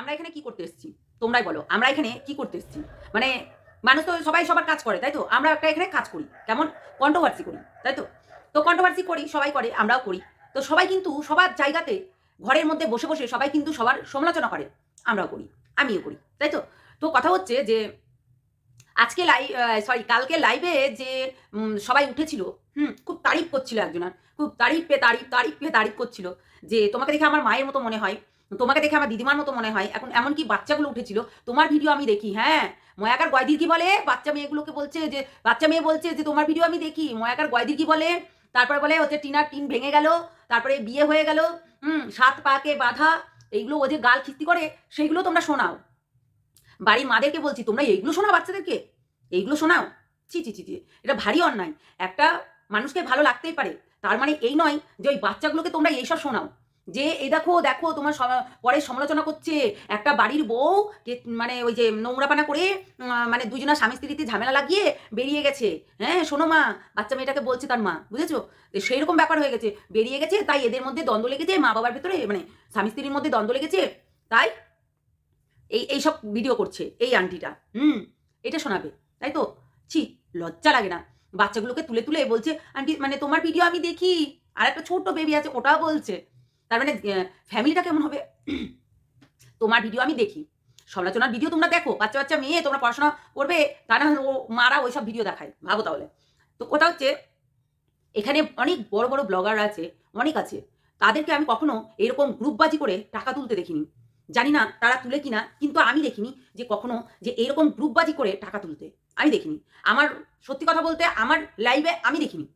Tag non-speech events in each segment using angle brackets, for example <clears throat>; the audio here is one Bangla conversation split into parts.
আমরা এখানে কি করতে এসেছি? তোমরাই বলো, আমরা এখানে কি করতে এসেছি? মানে মানুষ তো সবাই সবার কাজ করে, তাই তো? আমরা একটা এখানে কাজ করি, কেমন? কন্ট্রোভার্সি করি, তাই তো? তো কন্ট্রোভার্সি করি, সবাই করে, আমরাও করি। তো সবাই কিন্তু সবার জায়গাতে, ঘরের মধ্যে বসে বসে সবাই কিন্তু সবার সমালোচনা করে, আমরাও করি, আমিও করি, তাই তো? তো কথা হচ্ছে যে, আজকে লাইভ সরি কালকে লাইভে যে সবাই উঠেছিল, হুম, খুব তারিফ করছিল একজনের খুব তারিফ পে তারিফ তারিফ পে তারিফ করছিল যে, তোমাকে দেখে আমার মায়ের মতো মনে হয়। তোমাকে দেখে আমার দিদিমার মতো মনে হয়। এখন এমনকি বাচ্চাগুলো উঠেছিল, তোমার ভিডিও আমি দেখি হ্যাঁ? ময়াকার গয়দির কি বলে? বাচ্চা মেয়েগুলোকে বলছে যে, বাচ্চা মেয়ে বলছে যে, তোমার ভিডিও আমি দেখি। ময়াকার গয়দির কি বলে? তারপরে বলে হচ্ছে টিনার টিন ভেঙে গেল, তারপরে বিয়ে হয়ে গেল, হুম, সাত পাকে বাধা, এইগুলো ও যে গাল খিস্তি করে, সেইগুলো তোমরা শোনাও। বাড়ির মাদেরকে বলছি, তোমরা এইগুলো শোনাও বাচ্চাদেরকে? এইগুলো শোনাও? ছি ছি ছি ছি, এটা ভারী অন্যায়। একটা মানুষকে ভালো লাগতেই পারে, তার মানে এই নয় যে ওই বাচ্চাগুলোকে তোমরা এইসব শোনাও। যে, এই দেখো দেখো, তোমার পরে সমালোচনা করছে একটা বাড়ির বউ কে মানে ওই যে নোংরাপানা করে মানে দুজনা স্বামী স্ত্রীতে ঝামেলা লাগিয়ে বেরিয়ে গেছে। হ্যাঁ শোনো মা, বাচ্চা মেয়েটাকে বলছে তার মা, বুঝেছ? তো সেই রকম ব্যাপার হয়ে গেছে। বেরিয়ে গেছে, তাই এদের মধ্যে দ্বন্দ্ব লেগেছে মা বাবার ভেতরে মানে স্বামী স্ত্রীর মধ্যে দ্বন্দ্ব লেগেছে, তাই এই এইসব ভিডিও করছে, এই আন্টিটা, হুম, এটা শোনাবে, তাই তো? ছি, লজ্জা লাগে না। বাচ্চাগুলোকে তুলে তুলে বলছে, আন্টি মানে তোমার ভিডিও আমি দেখি আর একটা ছোট্ট বেবি আছে, ওটাও বলছে। তার মানে ফ্যামিলিটা কেমন হবে? <clears throat> তোমার ভিডিও আমি দেখি। সমালোচনার ভিডিও তোমরা দেখো। বাচ্চা বাচ্চা মেয়ে, তোমরা পড়াশোনা করবে, তা না ও, মারা ওইসব ভিডিও দেখায়। ভাবো তাহলে। তো ওটা হচ্ছে, এখানে অনেক বড় বড় ব্লগার আছে, অনেক আছে। তাদেরকে আমি কখনো এরকম গ্রুপবাজি করে টাকা তুলতে দেখিনি। জানি না তারা তুলে কিনা, কিন্তু আমি দেখিনি যে কখনো যে এরকম গ্রুপবাজি করে টাকা তুলতে। আমি দেখিনি। আমার, সত্যি কথা বলতে আমার লাইভে আমি দেখিনি।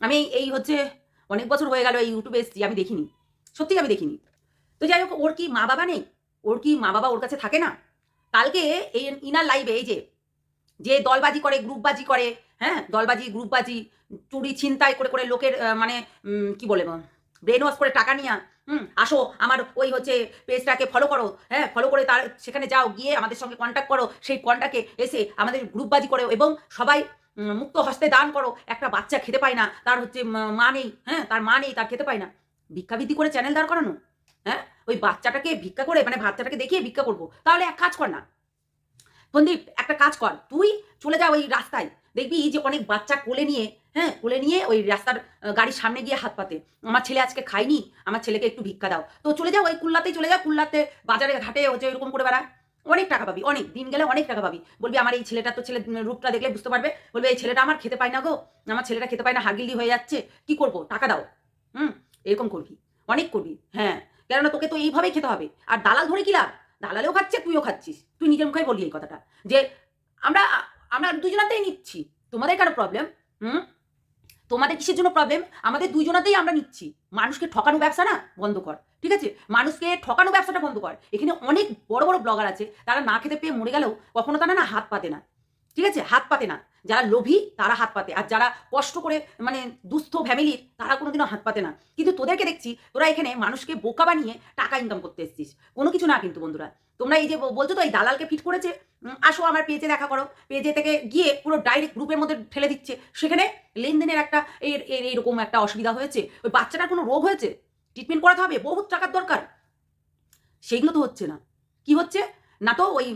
আমি এই হচ্ছে অনেক বছর হয়ে গেল এই ইউটিউবে এসেছি, আমি দেখিনি। সত্যি আমি দেখিনি। তো যাই হোক, ওর কি মা বাবা নেই? ওর কি মা বাবা ওর কাছে থাকে না? কালকে এই ইনার লাইভে এই যে যে দলবাজি করে, গ্রুপবাজি করে হ্যাঁ? দলবাজি, গ্রুপবাজি, চুরি, ছিনতাই করে করে লোকের মানে কি বলে ব্রেন ওয়াশ করে টাকা নিয়া, হুম? আসো, আমার ওই হচ্ছে পেজটাকে ফলো করো হ্যাঁ? ফলো করে তার সেখানে যাও, গিয়ে আমাদের সঙ্গে কন্ট্যাক্ট করো, সেই কন্ট্যাক্টে এসে আমাদের গ্রুপবাজি করো এবং সবাই মুক্ত হস্তে দান করো। একটা বাচ্চা খেতে পায় না, তার হচ্ছে মা নেই হ্যাঁ? তার মা নেই, তার খেতে পায় না। ভিক্ষাবৃত্তি করে চ্যানেল দাঁড় করানো? হ্যাঁ? ওই বাচ্চাটাকে ভিক্ষা করে মানে বাচ্চাটাকে দেখিয়ে ভিক্ষা করব। তাহলে এক কাজ কর না। সন্দীপ একটা কাজ কর। তুই চলে যা ওই রাস্তায়। দেখবি যে অনেক বাচ্চা কোলে নিয়ে হ্যাঁ? কোলে নিয়ে ওই রাস্তার গাড়ির সামনে গিয়ে হাত পাতে। আমার ছেলে আজকে খায়নি, আমার ছেলেকে একটু ভিক্ষা দাও। তো চলে যাও ওই কুল্লাতেই চলে যাও কুল্লাতে বাজারে, ঘাটে হচ্ছে এরকম করে বেড়া অনেক টাকা পাবি, অনেক। দিন গেলে অনেক টাকা পাবি। বলবি আমার এই ছেলেটা তো ছেলে রূপটা দেখলে বুঝতে পারবে। বলবে, এই ছেলেটা আমার খেতে পায় না গো। আমার ছেলেটা খেতে পায় না হাগিলি হয়ে যাচ্ছে। কি করব? টাকা দাও। হুম? এরকম করবি, অনেক করবি হ্যাঁ। কেননা তোকে তো এইভাবেই খেতে হবে। আর দালাল ধরে কি লাভ? দালালেও খাচ্ছে, তুইও খাচ্ছিস। তুই নিজের মুখে বললি এই কথাটা, যে আমরা আমরা দুজনাতেই নিচ্ছি। তোমাদের কেন প্রবলেম হুম? তোমাদের কিসের জন্য প্রবলেম আমাদের দুজনাতেই আমরা নিচ্ছি। মানুষকে ঠকানো ব্যবসা না, বন্ধ কর, ঠিক আছে? মানুষকে ঠকানো ব্যবসাটা বন্ধ কর। এখানে অনেক বড় বড় ব্লগার আছে, তারা না খেতে পেয়ে মরে গেলেও কখনো তারা না হাত পাতে না। ঠিক আছে? হাত পাতে না। যারা লোভী, তারা হাত পাতে। আর যারা কষ্ট করে মানে দুস্থ ফ্যামিলির তারা কোনোদিনও হাত পাতে না। কিন্তু তোদেরকে দেখছি, তোরা এখানে মানুষকে বোকা বানিয়ে টাকা ইনকাম করতে এসছিস। কোনো কিছু না কিন্তু বন্ধুরা। তোমরা এই যে বলছো তো, এই দালালকে ফিট করেছে? আসো আমার পেজে দেখা করো। পেজে থেকে গিয়ে পুরো ডাইরেক্ট গ্রুপের মধ্যে ঠেলে দিচ্ছে। সেখানে লেনদেনের একটা এর এরকম একটা অসুবিধা হয়েছে। ওই বাচ্চাটার কোনো রোগ হয়েছে? ট্রিটমেন্ট করাতে হবে? বহুত টাকার দরকার। সেইগুলো তো হচ্ছে না। কি হচ্ছে? না তো ওই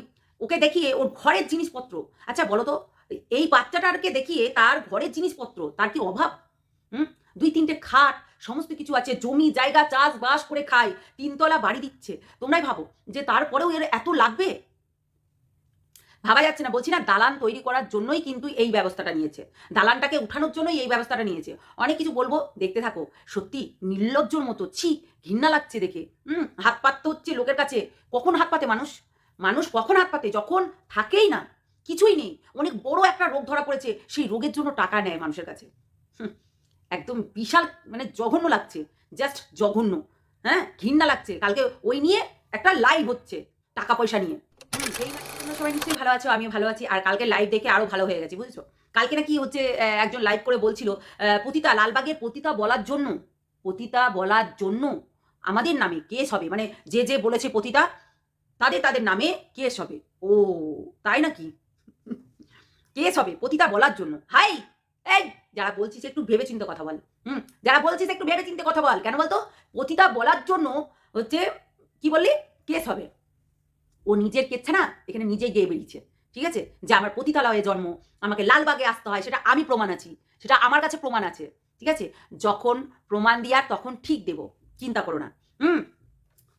ওকে দেখিয়ে ওর ঘরের জিনিসপত্র। আচ্ছা বলো তো এই বাচ্চাটাকে দেখিয়ে তার ঘরের জিনিসপত্র, তার কি অভাব? হুম? দুই তিনটে খাট, সমস্ত কিছু আছে, জমি, জায়গা, চাষবাস করে খায়, তিনতলা বাড়ি দিচ্ছে। তোমরাই ভাবো যে তারপরেও এর এত লাগবে? ভাবা যাচ্ছে না, বলছি না, দালান তৈরি করার জন্যই কিন্তু এই ব্যবস্থাটা নিয়েছে। দালানটাকে উঠানোর জন্যই এই ব্যবস্থাটা নিয়েছে। অনেক কিছু বলব, দেখতে থাকো। সত্যি, নির্লজ্জর মতো, ছি, ঘৃণা লাগছে দেখে। হুম, হাত পাততে হচ্ছে লোকের কাছে। কখন হাত পাতে মানুষ? মানুষ কখন হাত পাতে? যখন থাকেই না, কিছুই নেই। অনেক বড় একটা রোগ ধরা পড়েছে, সেই রোগের জন্য টাকা নেয় মানুষের কাছে। একদম বিশাল মানে জঘন্য লাগছে জাস্ট জঘন্য। হ্যাঁ ঘৃণা লাগছে। কালকে ওই নিয়ে একটা লাইভ হচ্ছে, টাকা পয়সা নিয়ে। সবাই নিশ্চয়ই ভালো আছো, আমিও ভালো আছি। আর কালকে লাইভ দেখে আরও ভালো হয়ে গেছে, বুঝেছ? কালকে নাকি হচ্ছে একজন লাইভ করে বলছিল পতিতা, লালবাগের পতিতা বলার জন্য, পতিতা বলার জন্য আমাদের নামে কেস হবে। মানে যে যে বলেছে পতিতা তাদের তাদের নামে কেস হবে ও, তাই নাকি? কেস হবে পতিতা বলার জন্য। হাই, এই, যারা বলছিস একটু ভেবে চিন্তে কথা বল। হুম, যারা বলছিস একটু ভেবে চিন্তে কথা বল। কেন বলতো? পতিতা বলার জন্য হচ্ছে, কি বললি? কেস হবে ও নিজের কেচ্ছে না, এখানে নিজেই গিয়ে বেরিয়েছে ঠিক আছে? যে আমার পতিতালয়ে জন্ম, আমাকে লালবাগে আসতে হয়, সেটা আমি প্রমাণ আছি। সেটা আমার কাছে প্রমাণ আছে। ঠিক আছে? যখন প্রমাণ দিয়ার, তখন ঠিক দেব। চিন্তা করো না। হুম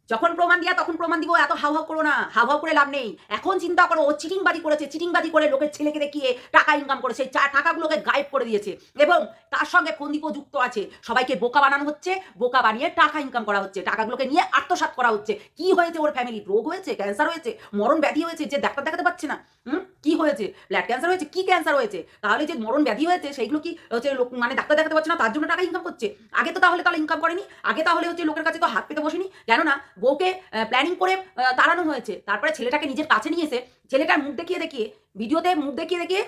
যখন প্রমাণ দিয়া তখন প্রমাণ দিব, এত হাউ হাউ করো না, হাউ হাউ করে লাভ নেই। এখন চিন্তা করো, ও চিটিংবাজি করেছে, চিটিংবাজি করে লোকের ছেলেকে দেখিয়ে টাকা ইনকাম করেছে চা- টাকাগুলোকে গায়েব করে দিয়েছে। এবং তার সঙ্গে ফন্দীপও যুক্ত আছে। সবাইকে বোকা বানানো হচ্ছে, বোকা বানিয়ে টাকা ইনকাম করা হচ্ছে, টাকাগুলোকে নিয়ে আত্মসাৎ করা হচ্ছে। কি হয়েছে ওর ফ্যামিলি রোগ হয়েছে? ক্যান্সার হয়েছে? মরণ ব্যাধি হয়েছে? যে ডাক্তার দেখাতে পাচ্ছে না। হুম? কি হয়েছে? ব্লাড ক্যান্সার হয়েছে? কি ক্যান্সার হয়েছে? তাহলে যে মরণ ব্যাধি হয়েছে, সেইগুলো কি হচ্ছে লোক মানে ডাক্তার দেখাতে পারছে না, তার জন্য টাকা ইনকাম করছে? আগে তো তাহলে তাহলে ইনকাম করেনি, আগে তাহলে হচ্ছে লোকের কাছে তো হাত পেতে বসেনি। কেননা বউকে প্ল্যানিং করে তাড়ানো হয়েছে। তারপরে ছেলেটাকে নিজের কাছে নিয়ে এসে ছেলেটার মুখ দেখিয়ে দেখিয়ে, ভিডিওতে মুখ দেখিয়ে দেখিয়ে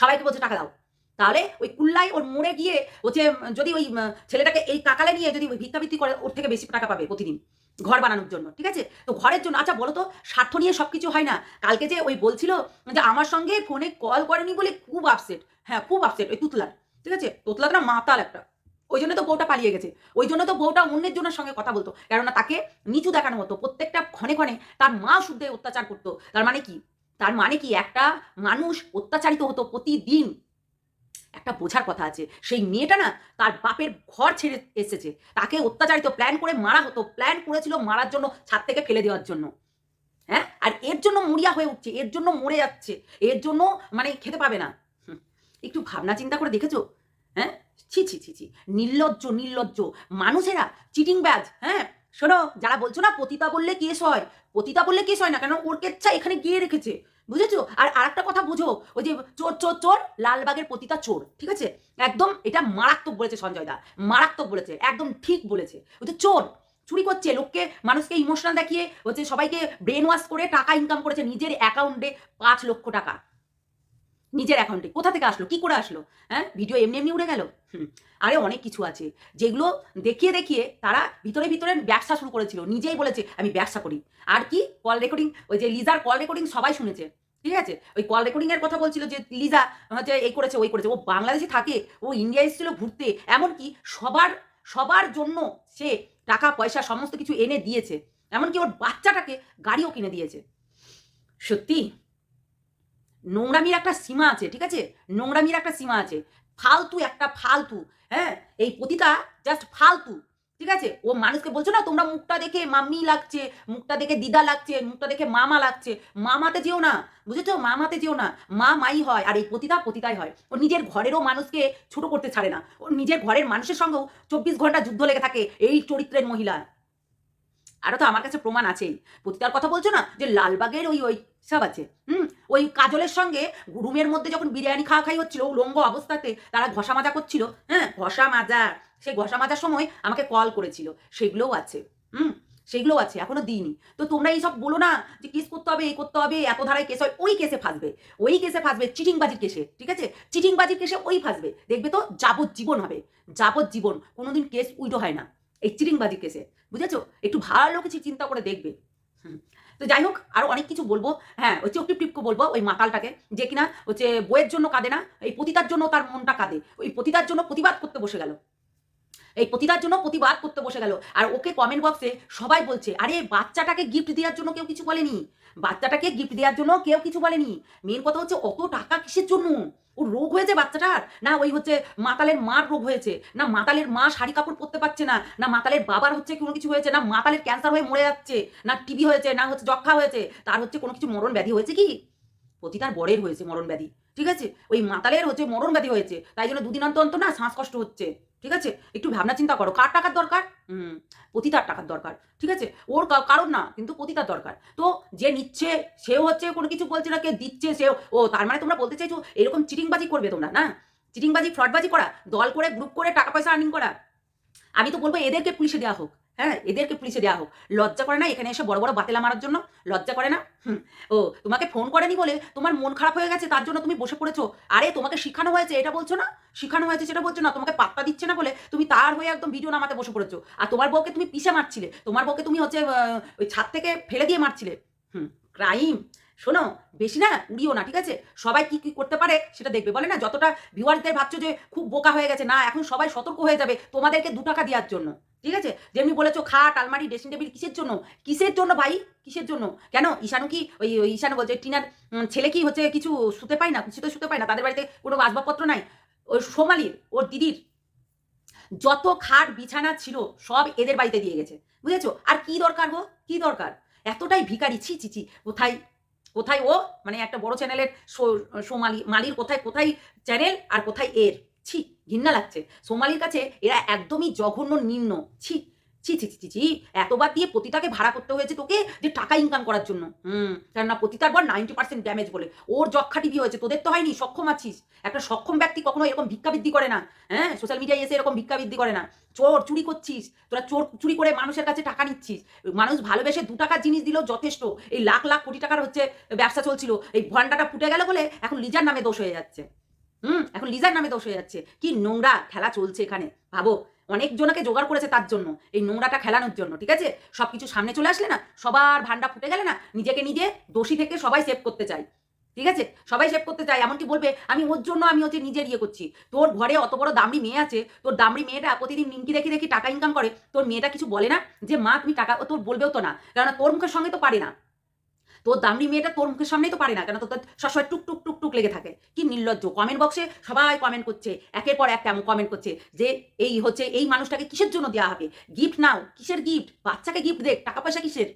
সবাইকে বলছে, টাকা দাও। তাহলে ওই কুল্লাই ওর মোড়ে গিয়ে হচ্ছে যদি ওই ছেলেটাকে এই কাকালে নিয়ে যদি ভিক্ষাবৃত্তি করে, ওর থেকে বেশি টাকা পাবে প্রতিদিন ঘর বানানোর জন্য। ঠিক আছে? তো ঘরের জন্য আচ্ছা বলো তো, স্বার্থ নিয়ে সব কিছু হয় না? কালকে যে ওই বলছিল যে আমার সঙ্গে ফোনে কল করেনি বলে খুব আপসেট হ্যাঁ খুব আপসেট ওই তুতলার। ঠিক আছে? তুতলাটা মাতাল একটা। ওই জন্য তো বউটা পালিয়ে গেছে। ওই জন্য তো বউটা অন্যের জনের সঙ্গে কথা বলতো। কেননা তাকে নিচু দেখানো হতো। প্রত্যেকটা ক্ষণে ক্ষণে তার মা শুদ্ধে অত্যাচার করতো। তার মানে কি? তার মানে কি? একটা মানুষ অত্যাচারিত হতো প্রতিদিন। একটা বোঝার কথা আছে। সেই মেয়েটা না তার বাপের ঘর ছেড়ে এসেছে। তাকে অত্যাচারিত প্ল্যান করে মারা হতো। প্ল্যান করেছিল মারার জন্য, ছাদ থেকে ফেলে দেওয়ার জন্য। হ্যাঁ? আর এর জন্য মরিয়া হয়ে উঠছে। এর জন্য মরে যাচ্ছে। এর জন্য মানে খেতে পাবে না। একটু ভাবনা চিন্তা করে দেখেছ? হ্যাঁ? ছি ছি ছি ছি। নির্লজ্জ নির্লজ্জ। মানুষেরা চিটিং ব্যাজ হ্যাঁ? শোনো, যারা বলছো না, পতিতা বললে কেস হয়। পতিতা বললে কেস হয় না, কেন? ওর কেচ্ছা এখানে গিয়ে রেখেছে। বুঝেছ? আর আরেকটা কথা বুঝো, ওই যে চোর চোর চোর, লালবাগের পতিতা চোর, ঠিক আছে? একদম এটা মারাত্মক বলেছে সঞ্জয় দা, মারাত্মক বলেছে, একদম ঠিক বলেছে। ওই যে চোর, চুরি করছে, লোককে, মানুষকে ইমোশনাল দেখিয়ে হচ্ছে সবাইকে ব্রেন ওয়াশ করে টাকা ইনকাম করেছে, নিজের অ্যাকাউন্টে পাঁচ লক্ষ টাকা। নিজের অ্যাকাউন্টে কোথা থেকে আসলো? কি করে আসলো? হ্যাঁ? ভিডিও এমনি এমনি উড়ে গেল? হুম। আরে অনেক কিছু আছে। যেগুলো দেখিয়ে দেখিয়ে তারা ভিতরে ভিতরে ব্যবসা শুরু করেছিল। নিজেই বলেছে, আমি ব্যবসা করি। আর কি? কল রেকর্ডিং ওই যে লিজার কল রেকর্ডিং সবাই শুনেছে। ঠিক আছে? ওই কল রেকর্ডিং এর কথা বলছিল যে লিজা হচ্ছে এই করেছে, ওই করেছে। ও বাংলাদেশে থাকে, ও ইন্ডিয়া এসেছিল ঘুরতে। এমনকি সবার সবার জন্য সে টাকা, পয়সা, সমস্ত কিছু এনে দিয়েছে। এমনকি ওর বাচ্চাটাকে গাড়িও কিনে দিয়েছে। সত্যি? নোংরামির একটা সীমা আছে, ঠিক আছে? নোংরামির একটা সীমা আছে। ফালতু একটা ফালতু হ্যাঁ? এই পতিতা জাস্ট ফালতু, ঠিক আছে? ও মানুষকে বলছো, না, তোমরা মুখটা দেখে মাম্মি লাগছে, মুখটা দেখে দিদা লাগছে, মুখটা দেখে মামা লাগছে। মামাতে যেও না, বুঝেছ? মামাতে যেও না। মা মাই হয়, আর এই পতিতা পতিতাই হয়। ও নিজের ঘরেরও মানুষকে ছোট করতে ছাড়ে না। ও নিজের ঘরের মানুষের সঙ্গেও চব্বিশ ঘণ্টা যুদ্ধ লেগে থাকে এই চরিত্রের মহিলা। আরও তো আমার কাছে প্রমাণ আছেই। পতিতার কথা বলছো না? যে লালবাগের ওই ওই সব আছে। হুম? ওই কাজলের সঙ্গে রুমের মধ্যে যখন বিরিয়ানি খাওয়া খাই হচ্ছিল, উলঙ্গ অবস্থাতে তারা ঘষা মাজা করছিল। হ্যাঁ? ঘষা মাজা। সেই ঘষা মাজার সময় আমাকে কল করেছিল। সেগুলোও আছে। হুম? সেগুলোও আছে, এখনও দিইনি। তো তোমরা এইসব বলো না যে কেস করতে হবে, এই করতে হবে, এত ধারায় কেস হয়, ওই কেসে ফাঁসবে। ওই কেসে ফাঁসবে, চিটিংবাজির কেসে, ঠিক আছে? চিটিংবাজির কেসে ওই ফাঁসবে। দেখবে তো যাবজ্জীবন হবে। যাবজ্জীবন। কোনোদিন কেস উইডো হয় না। এই চিরিংবাজি কেসে, বুঝেছ? একটু ভালো কিছু চিন্তা করে দেখবে। তো যাই হোক আরও অনেক কিছু বলব। হ্যাঁ ওই চোখ টিপকে বলব, ওই মাতালটাকে, যে কিনা হচ্ছে বইয়ের জন্য কাঁদে না, এই পতিতার জন্য তার মনটা কাঁদে। ওই পতিতার জন্য প্রতিবাদ করতে বসে গেল। এই পতিতার জন্য প্রতিবাদ করতে বসে গেল। আর ওকে কমেন্ট বক্সে সবাই বলছে, আরে, বাচ্চাটাকে গিফট দেওয়ার জন্য কেউ কিছু বলেনি। বাচ্চাটাকে গিফট দেওয়ার জন্য কেউ কিছু বলেনি। মেন কথা হচ্ছে অত টাকা কিসের জন্য? ওর রোগ হয়েছে বাচ্চাটার? না, ওই হচ্ছে মাতালের মার রোগ হয়েছে। না, মাতালের মা শাড়ি কাপড় পরতে পারছে না। না, মাতালের বাবার হচ্ছে কোনো কিছু হয়েছে। না, মাতালের ক্যান্সার হয়ে মরে যাচ্ছে। না টিবি হয়েছে, না, হচ্ছে যক্ষা হয়েছে। তার হচ্ছে কোনো কিছু মরণ ব্যাধি হয়েছে কি? পতিতার বরের হয়েছে মরণ ব্যাধি। ঠিক আছে? ওই মাতালের হচ্ছে মরণ ব্যাধি হয়েছে। তাই জন্য দুদিন অন্তর অন্ত না শ্বাসকষ্ট হচ্ছে। ঠিক আছে? একটু ভাবনা চিন্তা করো। কার টাকার দরকার? হুম, পতিতার টাকার দরকার। ঠিক আছে? ওর কারণ না, কিন্তু পতিতার দরকার। তো যে নিচ্ছে, সেও হচ্ছে কোনো কিছু বলছে না, কে দিচ্ছে, সেও ও, তার মানে তোমরা বলতে চাইছো, এরকম চিটিংবাজি করবে তোমরা, না? চিটিংবাজি, ফ্রডবাজি করা, দল করে গ্রুপ করে, টাকা পয়সা আর্নিং করা। আমি তো বলব এদেরকে পুলিশে দেওয়া হোক। হ্যাঁ এদেরকে পুলিশে দেওয়া হোক। লজ্জা করে না এখানে এসে বড় বড় বাতেলা মারার জন্য? লজ্জা করে না? হুম, ও, তোমাকে ফোন করেনি বলে তোমার মন খারাপ হয়ে গেছে, তার জন্য তুমি বসে পড়েছো? আরে, তোমাকে শিখানো হয়েছে, এটা বলছো না? শিখানো হয়েছে, সেটা বলছো না? তোমাকে পাত্তা দিচ্ছে না বলে তুমি তার হয়ে একদম ভিডিও নামাতে বসে পড়েছো। আর তোমার বউকে তুমি পিছে মারছিলে। তোমার বউকে তুমি হচ্ছে ওই ছাদ থেকে ফেলে দিয়ে মারছিলে। হুম ক্রাইম শোনো, বেশি না উড়িও না, ঠিক আছে? সবাই কি কি করতে পারে সেটা দেখবে, বলে না? যতটা ভিউয়ারদের ভাবছ যে খুব বোকা হয়ে গেছে, না, এখন সবাই সতর্ক হয়ে যাবে তোমাদেরকে দু টাকা দেওয়ার জন্য, ঠিক আছে? যেমনি বলেছ খাট, আলমারি ড্রেসিং টেবিল কিসের জন্য? কিসের জন্য ভাই? কিসের জন্য? কেন? ঈশানু কি, ওই ওই ঈশানু বলছে, টিনার ছেলে কি হচ্ছে কিছু শুতে পায় না? কিছু তো শুতে পায় না, তাদের বাড়িতে কোনো আসবাবপত্র নাই? ওই সোমালির, ওর দিদির, যত খাট, বিছানা ছিল, সব এদের বাড়িতে দিয়ে গেছে, বুঝেছ? আর কি দরকার গো? কি দরকার? এতটাই ভিখারি, ছি ছি ছি, কোথায় কোথায় ও? মানে একটা বড় চ্যানেলের সোমালি, মালির কোথায় কোথায় চ্যানেল আর কোথায় এর? ছি, ঘৃণা লাগছে। সোমালির কাছে এরা একদমই জঘন্য, নিম্ন। ছি ছি ছি ছি ছি এতবার দিয়ে পতিতাকে ভাড়া করতে হয়েছে তোকে যে টাকা ইনকাম করার জন্য। হুম, কেননা পতিতার বর নাইনটি পার্সেন্ট ড্যামেজ বলে। ওর যক্ষাটি টিভি হয়েছে, তোদের তো হয়নি, সক্ষম আছিস। একটা সক্ষম ব্যক্তি কখনো এরকম ভিক্ষাবৃদ্ধি করে না। হ্যাঁ সোশ্যাল মিডিয়ায় এসে এরকম ভিক্ষাবৃদ্ধি করে না। চোর চুরি করছিস, তোরা চোর চুরি করে মানুষের কাছে টাকা নিচ্ছিস। মানুষ ভালোবেসে দু টাকার জিনিস দিলেও যথেষ্ট। এই লাখ লাখ কোটি টাকার হচ্ছে ব্যবসা চলছিল। এই ভন্ডাটা ফুটে গেল বলে এখন লিজার নামে দোষ হয়ে যাচ্ছে। হুম, এখন লিজার নামে দোষ হয়ে যাচ্ছে। কি নোংরা খেলা চলছে এখানে। ভাবো অনেক জনকে জোগাড় করেছে তার জন্য, এই নোংরাটা খেলানোর জন্য, ঠিক আছে? সব কিছু সামনে চলে আসলে না, সবার ভান্ডা ফুটে গেলে না, নিজেকে নিজে দোষী থেকে সবাই সেভ করতে চায়, ঠিক আছে? সবাই সেভ করতে চায়, এমনকি বলবে, আমি ওর জন্য আমি হচ্ছে নিজের ইয়ে করছি। তোর ঘরে অত বড় দামড়ি মেয়ে আছে, তোর দামড়ি মেয়েটা প্রতিদিন নিমকি দেখি দেখি টাকা ইনকাম করে, তোর মেয়েটা কিছু বলে না যে, মা, তুমি টাকা, তোর বলবেও তো না, কেননা তোর মুখের সঙ্গে তো পারে না। তোর দামড়ি মেয়েটা তোর মুখের সামনেই তো পারে না কেন তোর সবসময় টুক টুক টুক টুক লেগে থাকে। কি নির্লজ্জ। কমেন্ট বক্সে সবাই কমেন্ট করছে। একের পর এক কেমন কমেন্ট করছে যে এই হচ্ছে, এই মানুষটাকে কিসের জন্য দেওয়া হবে? গিফট নাও। কিসের গিফট বাচ্চাকে গিফট দেখ। টাকা পয়সা কিসের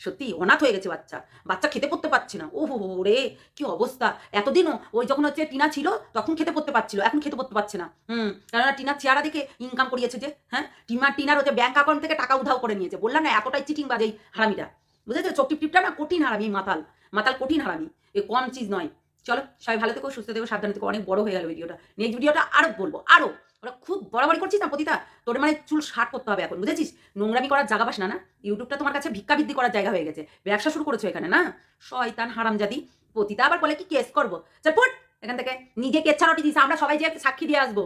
সত্যি, অনাথ হয়ে গেছে বাচ্চা। বাচ্চা খেতে পড়তে পারছে না। ও রে, কি অবস্থা। এতদিনও ওই যখন হচ্ছে টিনা ছিল, তখন খেতে পড়তে পারছিল। এখন খেতে পড়তে পারছে না। হুম, কেননা টিনার চেহারা দেখে ইনকাম করিয়েছে যে হ্যাঁ? টিমার টিনার হচ্ছে ব্যাংক অ্যাকাউন্ট থেকে টাকা উধাও করে নিয়েছে। বললাম না, এতটাই চিটিং বাজে হারামিটা। বুঝেছ? চোখ টিপ টিপটা না কঠিন হারামি, মাতাল। মাতাল কঠিন হারামি। এ কম চিজ নয়। চলো, সবাই ভালো থেকো, সুস্থ থেকো, সাবধানে থেকো। অনেক বড় হয়ে গেল ভিডিওটা নেক্সট ভিডিওটা আরও বলব আরও ওরা খুব বড়াবড়ি করছিস না প্রতিটা তোর মানে চুল শার্ট করতে হবে এখন, বুঝেছিস? নোংরামি করার জায়গা পাস না না? ইউটিউবটা তোমার কাছে ভিক্ষা ভিক্ষাবৃদ্ধি করার জায়গা হয়ে গেছে। ব্যবসা শুরু করেছ এখানে, না? শয়তান হারামজাদি। পতিতা, আবার বলে কি কেস করব? চল এখান থেকে নিজে কেচ্ছা রটি দিস, আমরা সবাই যে সাক্ষী দিয়ে আসব।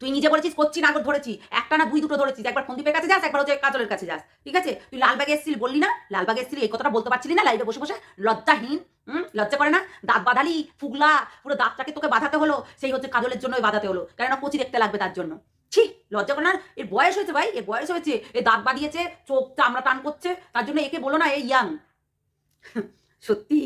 তুই নিজে বলেছিস করছি নাগর ধরেছি। একটা না দুই দুটো ধরেছিস। একবার সন্দীপের কাছে যাস, একবার হচ্ছে কাজলের কাছে যাস। ঠিক আছে? তুই লালবাগে এসেছিলি বললি না? লালবাগে এসেছিলি, এই কথাটা বলতে পারছিলি না? লাইভে বসে বসে লজ্জাহীন, হুম? লজ্জা করে না? দাঁত বাঁধালি, ফুগলা, পুরো দাঁতটাকে তোকে বাঁধাতে হলো, সেই হচ্ছে কাজলের জন্যই বাঁধাতে হলো। কেননা কচি দেখতে লাগবে তার জন্য। ছি, লজ্জা করে না? এর বয়স হয়েছে ভাই, এর বয়স হয়েছে। এ দাঁত বাঁধিয়েছে চোখ চামড়া টান করছে, তার জন্য একে বলো না এই ইয়াং <laughs> সত্যি?